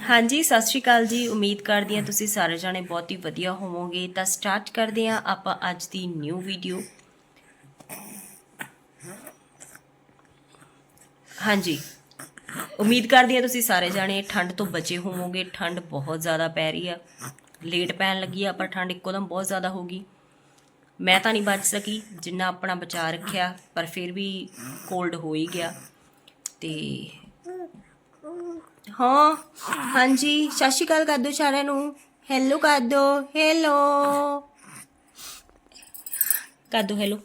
ਹਾਂਜੀ, ਸਤਿ ਸ਼੍ਰੀ ਅਕਾਲ ਜੀ। ਉਮੀਦ ਕਰਦੀ ਹਾਂ ਤੁਸੀਂ ਸਾਰੇ ਜਾਣੇ ਬਹੁਤ ਹੀ ਵਧੀਆ ਹੋਵੋਗੇ। ਤਾਂ ਸਟਾਰਟ ਕਰਦੇ ਹਾਂ ਆਪਾਂ ਅੱਜ ਦੀ ਨਿਊ ਵੀਡੀਓ। ਹਾਂਜੀ। ਉਮੀਦ ਕਰਦੀ ਹਾਂ ਤੁਸੀਂ ਸਾਰੇ ਜਾਣੇ ਠੰਡ ਤੋਂ ਬਚੇ ਹੋਵੋਗੇ। ਠੰਡ ਬਹੁਤ ਜ਼ਿਆਦਾ ਪੈ ਰਹੀ ਆ। ਲੇਟ ਪੈਣ ਲੱਗੀ ਆ, ਪਰ ਠੰਡ ਇੱਕੋਦਮ ਬਹੁਤ ਜ਼ਿਆਦਾ ਹੋ ਗਈ। ਮੈਂ ਤਾਂ ਨਹੀਂ ਬਚ ਸਕੀ, ਜਿੰਨਾ ਆਪਣਾ ਬਚਾ ਰੱਖਿਆ, ਪਰ ਫਿਰ ਵੀ ਕੋਲਡ ਹੋ ਹੀ ਗਿਆ। ਤੇ ਹਾਂ ਹਾਂਜੀ ਸਤਿ ਸ਼੍ਰੀ ਅਕਾਲ ਕਰ ਦਿਓ ਸਾਰਿਆਂ ਨੂੰ। ਹੈਲੋ ਕਰ ਦਿਓ ਹੈਲੋ ਕਰ ਦਿਓ ਹੈਲੋ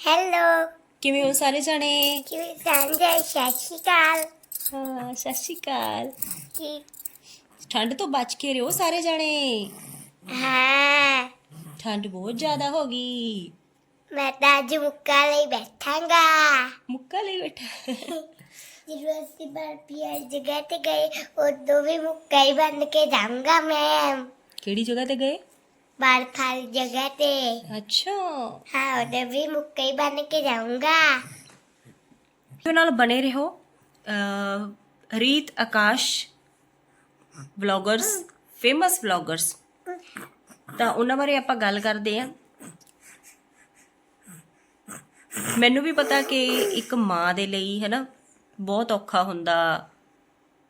ਹੈਲੋ ਕਿਵੇਂ ਹੋ ਸਾਰੇ ਜਣੇ? ਕਿਵੇਂ ਸੰਜੇ ਸਤਿ ਸ਼੍ਰੀ ਅਕਾਲ। ਹਾਂ ਸਤਿ ਸ਼੍ਰੀ ਅਕਾਲ। ਕੀ ਠੰਡ ਤੋਂ ਬਚ ਕੇ ਰਹੋ ਸਾਰੇ ਜਣੇ। ਹਾਂ। ਠੰਡ ਬਹੁਤ ਜ਼ਿਆਦਾ ਹੋ ਗਈ। ਮੈਂ ਤਾਂ ਅੱਜ ਮੁੱਕਾ ਲਈ ਬੈਠਾਂਗਾ। ਮੁੱਕਾ ਲਈ ਬੈਠਾ। ਜਦੋਂ ਅਸੀਂ ਬਰਪੀਆ ਜਗ੍ਹਾ ਤੇ ਗਏ ਉਦੋਂ ਵੀ ਮੁੱਕਾ ਹੀ ਬਣ ਕੇ ਜਾਊਂਗਾ ਮੈਂ। ਕਿਹੜੀ ਜਗ੍ਹਾ ਤੇ ਗਏ? ਬਰਫ ਵਾਲੀ ਜਗ੍ਹਾ ਤੇ। ਅੱਛਾ। ਹਾਂ ਉਦੋਂ ਵੀ ਮੁੱਕਾ ਹੀ ਬਣ ਕੇ ਜਾਊਂਗਾ। ਵੀਡੀਓ ਨਾਲ ਬਣੇ ਰਹੋ ਰੀਤ ਆਕਾਸ਼ ਵਲੌਗਰਸ ਫੇਮਸ ਵਲੌਗਰਸ। ਤਾਂ ਉਹਨਾਂ ਬਾਰੇ ਆਪਾਂ ਗੱਲ ਕਰਦੇ ਆਂ ਮੈਨੂੰ ਵੀ ਪਤਾ ਕਿ ਇੱਕ ਮਾਂ ਦੇ ਲਈ ਹੈ ਨਾ ਬਹੁਤ ਔਖਾ ਹੁੰਦਾ,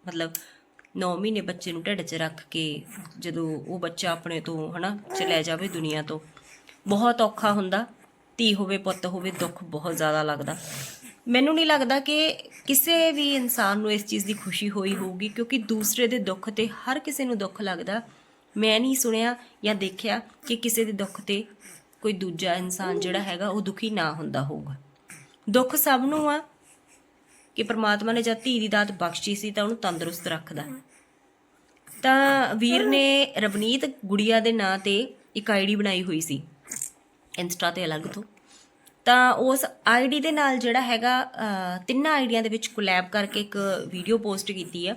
ਮਤਲਬ 9 ਮਹੀਨੇ ਬੱਚੇ ਨੂੰ ਢਿੱਡ 'ਚ ਰੱਖ ਕੇ ਜਦੋਂ ਉਹ ਬੱਚਾ ਆਪਣੇ ਤੋਂ, ਹਨਾ ਚਲਿਆ ਜਾਵੇ ਦੁਨੀਆ ਤੋਂ, ਬਹੁਤ ਔਖਾ ਹੁੰਦਾ। ਧੀ ਹੋਵੇ, ਪੁੱਤ ਹੋਵੇ, ਦੁੱਖ ਬਹੁਤ ਜ਼ਿਆਦਾ ਲੱਗਦਾ। ਮੈਨੂੰ ਨਹੀਂ ਲੱਗਦਾ ਕਿ ਕਿਸੇ ਵੀ ਇਨਸਾਨ ਨੂੰ ਇਸ ਚੀਜ਼ ਦੀ ਖੁਸ਼ੀ ਹੋਈ ਹੋਊਗੀ, ਕਿਉਂਕਿ ਦੂਸਰੇ ਦੇ ਦੁੱਖ ਤੇ ਹਰ ਕਿਸੇ ਨੂੰ ਦੁੱਖ ਲੱਗਦਾ। ਮੈਂ ਨਹੀਂ ਸੁਣਿਆ ਜਾਂ ਦੇਖਿਆ ਕਿ ਕਿਸੇ ਦੇ ਦੁੱਖ ਤੇ ਕੋਈ ਦੂਜਾ ਇਨਸਾਨ ਜਿਹੜਾ ਹੈਗਾ ਉਹ ਦੁਖੀ ਨਾ ਹੁੰਦਾ ਹੋਊਗਾ। ਦੁੱਖ ਸਭ ਨੂੰ ਆ ਕਿ ਪ੍ਰਮਾਤਮਾ ਨੇ ਜਦ ਧੀ ਦੀ ਦਾਤ ਬਖਸ਼ੀ ਸੀ ਤਾਂ ਉਹਨੂੰ ਤੰਦਰੁਸਤ ਰੱਖਦਾ ਤਾਂ ਵੀਰ ਨੇ ਰਵਨੀਤ ਗੁੜੀਆ ਦੇ ਨਾਂ ਤੇ ਇੱਕ ਆਈਡੀ ਬਣਾਈ ਹੋਈ ਸੀ ਇੰਸਟਾ ਤੇ ਅਲੱਗ ਤੋਂ। ਤਾਂ ਉਸ ਆਈਡੀ ਦੇ ਨਾਲ ਜਿਹੜਾ ਹੈਗਾ ਅਹ, ਤਿੰਨਾਂ ਆਈਡੀਆਂ ਦੇ ਵਿੱਚ ਕੋਲੈਬ ਕਰਕੇ ਇੱਕ ਵੀਡੀਓ ਪੋਸਟ ਕੀਤੀ ਆ।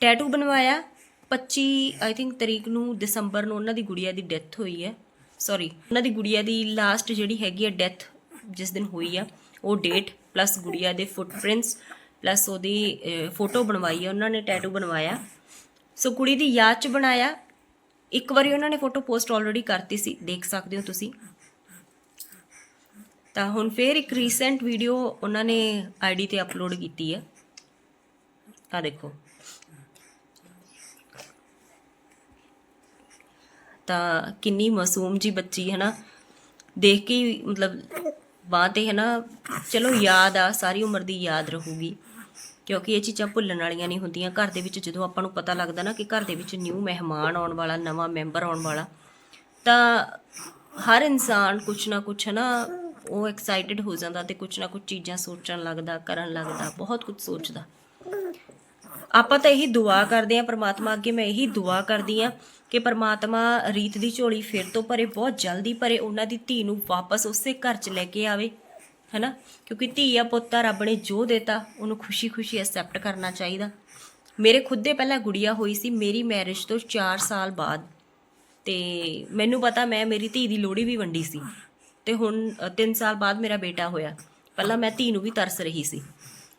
ਟੈਟੂ ਬਣਵਾਇਆ। 25 ਆਈ ਥਿੰਕ ਤਰੀਕ ਨੂੰ ਦਸੰਬਰ ਨੂੰ ਉਹਨਾਂ ਦੀ ਗੁੜੀਆ ਦੀ ਡੈਥ ਹੋਈ ਹੈ। ਸੌਰੀ ਉਹਨਾਂ ਦੀ ਗੁੜੀਆ ਦੀ ਲਾਸਟ ਜਿਹੜੀ ਹੈਗੀ ਆ ਡੈਥ ਜਿਸ ਦਿਨ ਹੋਈ ਆ, ਉਹ ਡੇਟ ਪਲੱਸ ਗੁੜੀਆ ਦੇ ਫੁੱਟਪ੍ਰਿੰਟਸ ਪਲੱਸ ਉਹਦੀ ਫੋਟੋ ਬਣਵਾਈ ਆ, ਉਹਨਾਂ ਨੇ ਟੈਟੂ ਬਣਵਾਇਆ। ਸੋ ਕੁੜੀ ਦੀ ਯਾਦ ਚ ਬਣਾਇਆ। ਇੱਕ ਵਾਰੀ ਉਹਨਾਂ ਨੇ ਫੋਟੋ ਪੋਸਟ ਆਲਰੇਡੀ ਕਰਤੀ ਸੀ, ਦੇਖ ਸਕਦੇ ਹੋ ਤੁਸੀਂ। ਤਾਂ ਹੁਣ ਫੇਰ ਇੱਕ ਰੀਸੈਂਟ ਵੀਡੀਓ ਉਹਨਾਂ ਨੇ ਆਈਡੀ ਤੇ ਅਪਲੋਡ ਕੀਤੀ ਹੈ ਆ ਦੇਖੋ। ਤਾਂ ਕਿੰਨੀ ਮਾਸੂਮ ਜੀ ਬੱਚੀ ਹੈ ਨਾ। ਦੇਖ ਕੇ ਮਤਲਬ ਬਾਂਹ ਤੇ ਹੈ ਨਾ, ਚਲੋ ਯਾਦ ਆ, ਸਾਰੀ ਉਮਰ ਦੀ ਯਾਦ ਰਹੂਗੀ। ਕਿਉਂਕਿ ਇਹ ਚੀਜ਼ਾਂ ਭੁੱਲਣ ਵਾਲੀਆਂ ਨਹੀਂ ਹੁੰਦੀਆਂ। ਘਰ ਦੇ ਵਿੱਚ ਜਦੋਂ ਆਪਾਂ ਨੂੰ ਪਤਾ ਲੱਗਦਾ ਨਾ ਕਿ ਘਰ ਦੇ ਵਿੱਚ ਨਿਊ ਮਹਿਮਾਨ ਆਉਣ ਵਾਲਾ, ਨਵਾਂ ਮੈਂਬਰ ਆਉਣ ਵਾਲਾ, ਤਾਂ ਹਰ ਇਨਸਾਨ ਕੁਛ ਨਾ ਕੁਛ ਹੈ ਨਾ, ਉਹ ਐਕਸਾਈਟਿਡ ਹੋ ਜਾਂਦਾ ਤੇ ਕੁਛ ਨਾ ਕੁਛ ਚੀਜ਼ਾਂ ਸੋਚਣ ਲੱਗਦਾ, ਕਰਨ ਲੱਗਦਾ, ਬਹੁਤ ਕੁਝ ਸੋਚਦਾ। ਆਪਾਂ ਤਾਂ ਇਹੀ ਦੁਆ ਕਰਦੇ ਆਂ ਪ੍ਰਮਾਤਮਾ ਅੱਗੇ, ਮੈਂ ਇਹੀ ਦੁਆ ਕਰਦੀ ਆਂ ਕਿ ਪ੍ਰਮਾਤਮਾ ਰੀਤ ਦੀ ਝੋਲੀ ਫਿਰ ਤੋਂ ਭਰੇ, ਬਹੁਤ ਜਲਦੀ ਭਰੇ, ਉਹਨਾਂ ਦੀ ਧੀ ਨੂੰ ਵਾਪਸ ਉਸੇ ਘਰ 'ਚ ਲੈ ਕੇ ਆਵੇ, ਹੈਨਾ? ਕਿਉਂਕਿ ਧੀ ਆ ਪੁੱਤ ਆ, ਰੱਬ ਨੇ ਜੋ ਦਿੱਤਾ, ਉਹਨੂੰ ਖੁਸ਼ੀ-ਖੁਸ਼ੀ ਐਕਸੈਪਟ ਕਰਨਾ ਚਾਹੀਦਾ। ਮੇਰੇ ਖੁਦ ਦੇ ਪਹਿਲਾਂ ਗੁੜੀਆ ਹੋਈ ਸੀ, ਮੇਰੀ ਮੈਰਿਜ ਤੋਂ 4 ਸਾਲ ਬਾਅਦ। ਤੇ ਮੈਨੂੰ ਪਤਾ ਮੈਂ, ਮੇਰੀ ਧੀ ਦੀ ਲੋੜੀ ਵੀ ਵੰਡੀ ਸੀ। ਤੇ ਹੁਣ 3 ਸਾਲ ਬਾਅਦ ਮੇਰਾ ਬੇਟਾ ਹੋਇਆ। ਪਹਿਲਾਂ ਮੈਂ ਧੀ ਨੂੰ ਵੀ ਤਰਸ ਰਹੀ ਸੀ।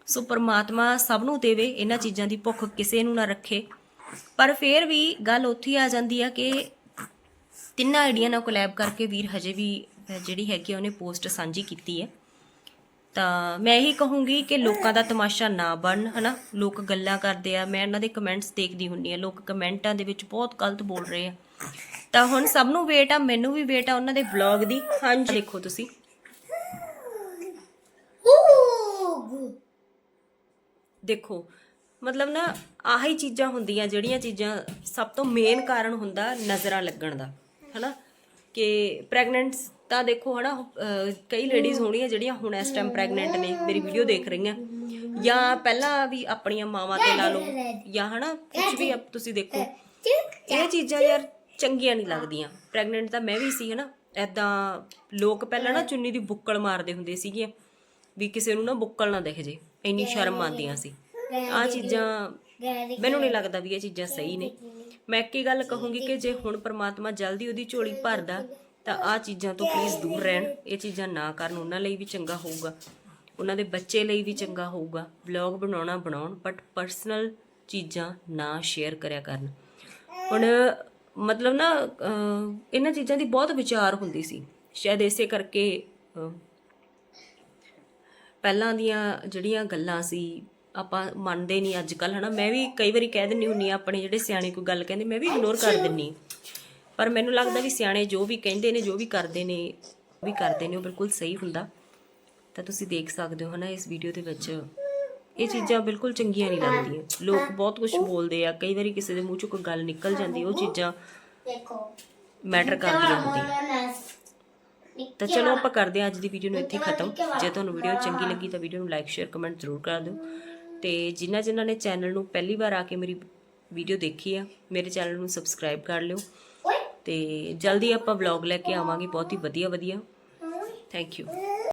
ਸੋ ਪ੍ਰਮਾਤਮਾ ਸਭ ਨੂੰ ਦੇਵੇ ਇਹਨਾਂ ਚੀਜ਼ਾਂ ਦੀ ਭੁੱਖ ਕਿਸੇ ਨੂੰ ਨਾ ਰੱਖੇ। ਪਰ ਫੇਰ ਵੀ ਗੱਲ ਉੱਥੇ ਆ ਜਾਂਦੀ ਆ ਕਿ ਤਿੰਨਾਂ ਆਈਡੀਆਂ ਨਾਲ ਕੋਲੈਬ ਕਰਕੇ ਵੀਰ ਹਜੇ ਵੀ ਜਿਹੜੀ ਹੈਗੀ ਉਹਨੇ ਪੋਸਟ ਸਾਂਝੀ ਕੀਤੀ ਹੈ। ਤਾਂ ਮੈਂ ਇਹੀ ਕਹੂੰਗੀ ਕਿ ਲੋਕਾਂ ਦਾ ਤਮਾਸ਼ਾ ਨਾ ਬਣ ਹਨਾ? ਲੋਕ ਗੱਲਾਂ ਕਰਦੇ ਆ। ਮੈਂ ਉਹਨਾਂ ਦੇ ਕਮੈਂਟਸ ਦੇਖਦੀ ਹੁੰਨੀ ਆ ਲੋਕ ਕਮੈਂਟਾਂ ਦੇ ਵਿੱਚ ਬਹੁਤ ਗਲਤ ਬੋਲ ਰਹੇ ਆ। ਤਾਂ ਹੁਣ ਸਭ ਨੂੰ ਵੇਟ ਆ ਮੈਨੂੰ ਵੀ ਵੇਟ ਆ ਉਹਨਾਂ ਦੇ ਵਲੌਗ ਦੀ। ਹਾਂਜੀ। ਦੇਖੋ ਤੁਸੀਂ। ਦੇਖੋ ਮਤਲਬ ਨਾ ਆਹੀ ਚੀਜ਼ਾਂ ਹੁੰਦੀਆਂ ਜਿਹੜੀਆਂ ਚੀਜ਼ਾਂ ਸਭ ਤੋਂ ਮੇਨ ਕਾਰਨ ਹੁੰਦਾ ਨਜ਼ਰਾਂ ਲੱਗਣ ਦਾ ਹਨਾ? ਕਿ ਪ੍ਰੈਗਨੈਂਟਸ ਤਾਂ ਦੇਖੋ ਹਨਾ ਕਈ ਲੇਡੀਜ਼ ਹੋਣੀਆਂ ਜਿਹੜੀਆਂ ਹੁਣ ਇਸ ਟਾਈਮ ਪ੍ਰੈਗਨੈਂਟ ਨੇ ਮੇਰੀ ਵੀਡੀਓ ਦੇਖ ਰਹੀਆਂ। ਜਾਂ ਪਹਿਲਾਂ ਵੀ ਆਪਣੀਆਂ ਮਾਵਾਂ ਤੇ ਲਾ ਲਓ ਜਾਂ ਹਨਾ ਕੁਝ ਵੀ ਆਪ- ਤੁਸੀਂ ਦੇਖੋ। ਇਹ ਚੀਜ਼ਾਂ ਯਾਰ ਚੰਗੀਆਂ ਨਹੀਂ ਲੱਗਦੀਆਂ। ਪ੍ਰੈਗਨੈਂਟ ਤਾਂ ਮੈਂ ਵੀ ਸੀ ਹਨਾ? ਐਦਾਂ ਲੋਕ ਪਹਿਲਾਂ ਨਾ ਚੁੰਨੀ ਦੀ ਬੁੱਕਲ ਮਾਰਦੇ ਹੁੰਦੇ ਸੀਗੇ ਵੀ ਕਿਸੇ ਨੂੰ ਨਾ ਬੁੱਕਲ ਨਾ ਦਿਖ ਜੇ। ਇੰਨੀ ਸ਼ਰਮ ਆਉਂਦੀਆਂ ਸੀ। ਆ ਚੀਜ਼ਾਂ ਮੈਨੂੰ ਨਹੀਂ ਲੱਗਦਾ ਵੀ ਇਹ ਚੀਜ਼ਾਂ ਸਹੀ ਨੇ। ਮੈਂ ਇੱਕ ਹੀ ਗੱਲ ਕਹੂੰਗੀ ਕਿ ਜੇ। ਹੁਣ ਪ੍ਰਮਾਤਮਾ ਜਲਦੀ ਉਹਦੀ ਝੋਲੀ ਭਰਦਾ ਤਾਂ ਆ ਚੀਜ਼ਾਂ ਤੋਂ ਪਲੀਜ਼ ਦੂਰ ਰਹਿਣ। ਇਹ ਚੀਜ਼ਾਂ ਨਾ ਕਰਨ ਉਹਨਾਂ ਲਈ ਵੀ ਚੰਗਾ ਹੋਊਗਾ। ਉਹਨਾਂ ਦੇ ਬੱਚੇ ਲਈ ਵੀ ਚੰਗਾ ਹੋਊਗਾ। ਵਲੌਗ ਬਣਾਉਣਾ ਬਣਾਉਣ ਬਟ ਪਰਸਨਲ ਚੀਜ਼ਾਂ ਨਾ ਸ਼ੇਅਰ ਕਰਿਆ ਕਰਨ। ਹੁਣ ਮਤਲਬ ਨਾ ਇਹਨਾਂ ਚੀਜ਼ਾਂ ਦੀ ਬਹੁਤ ਵਿਚਾਰ ਹੁੰਦੀ ਸੀ। ਸ਼ਾਇਦ ਇਸੇ ਕਰਕੇ ਪਹਿਲਾਂ ਦੀਆਂ ਜਿਹੜੀਆਂ ਗੱਲਾਂ ਸੀ ਆਪਾਂ ਮੰਨਦੇ ਨਹੀਂ ਅੱਜ ਕੱਲ ਹਨਾ? ਮੈਂ ਵੀ ਕਈ ਵਾਰੀ ਕਹਿ ਦਿੰਨੀ ਹੁੰਨੀ ਆ ਆਪਣੇ ਜਿਹੜੇ ਸਿਆਣੇ ਕੋਈ ਗੱਲ ਕਹਿੰਦੇ ਮੈਂ ਵੀ ਇਗਨੋਰ ਕਰ ਦਿੰਨੀ ਪਰ ਮੈਨੂੰ ਲੱਗਦਾ ਵੀ ਸਿਆਣੇ ਜੋ ਵੀ ਕਹਿੰਦੇ ਨੇ ਜੋ ਵੀ ਕਰਦੇ ਨੇ ਵੀ ਕਰਦੇ ਨੇ ਉਹ ਬਿਲਕੁਲ ਸਹੀ ਹੁੰਦਾ। ਤਾਂ ਤੁਸੀਂ ਦੇਖ ਸਕਦੇ ਹੋ ਹਨਾ ਇਸ ਵੀਡੀਓ ਦੇ ਵਿੱਚ। ਇਹ ਚੀਜ਼ਾਂ ਬਿਲਕੁਲ ਚੰਗੀਆਂ ਨਹੀਂ ਲੱਗਦੀਆਂ। ਲੋਕ ਬਹੁਤ ਕੁਝ ਬੋਲਦੇ ਆ ਕਈ ਵਾਰੀ ਕਿਸੇ ਦੇ ਮੂੰਹ ਚੋਂ ਕੋਈ ਗੱਲ ਨਿਕਲ ਜਾਂਦੀ ਉਹ ਚੀਜ਼ਾਂ ਦੇਖੋ। ਮੈਟਰ ਕਰਦੀਆਂ ਹੁੰਦੀਆਂ। ਤਾਂ ਚਲੋ ਆਪਾਂ ਕਰਦੇ ਹਾਂ ਅੱਜ ਦੀ ਵੀਡੀਓ ਨੂੰ ਇੱਥੇ ਖਤਮ। ਜੇ ਤੁਹਾਨੂੰ ਵੀਡੀਓ ਚੰਗੀ ਲੱਗੀ ਤਾਂ ਵੀਡੀਓ ਨੂੰ ਲਾਈਕ ਸ਼ੇਅਰ ਕਮੈਂਟ ਜ਼ਰੂਰ ਕਰ ਦਿਓ। ਤੇ ਜਿਨ੍ਹਾਂ ਜਿਨ੍ਹਾਂ ਨੇ ਚੈਨਲ ਨੂੰ ਪਹਿਲੀ ਵਾਰ ਆ ਕੇ ਮੇਰੀ ਵੀਡੀਓ ਦੇਖੀ ਆ ਮੇਰੇ ਚੈਨਲ ਨੂੰ ਸਬਸਕ੍ਰਾਈਬ ਕਰ ਲਿਓ। ਤੇ ਜਲਦੀ ਆਪਾਂ ਵਲੌਗ ਲੈ ਕੇ ਆਵਾਂਗੇ। ਬਹੁਤ ਹੀ ਵਧੀਆ ਵਧੀਆ ਥੈਂਕ ਯੂ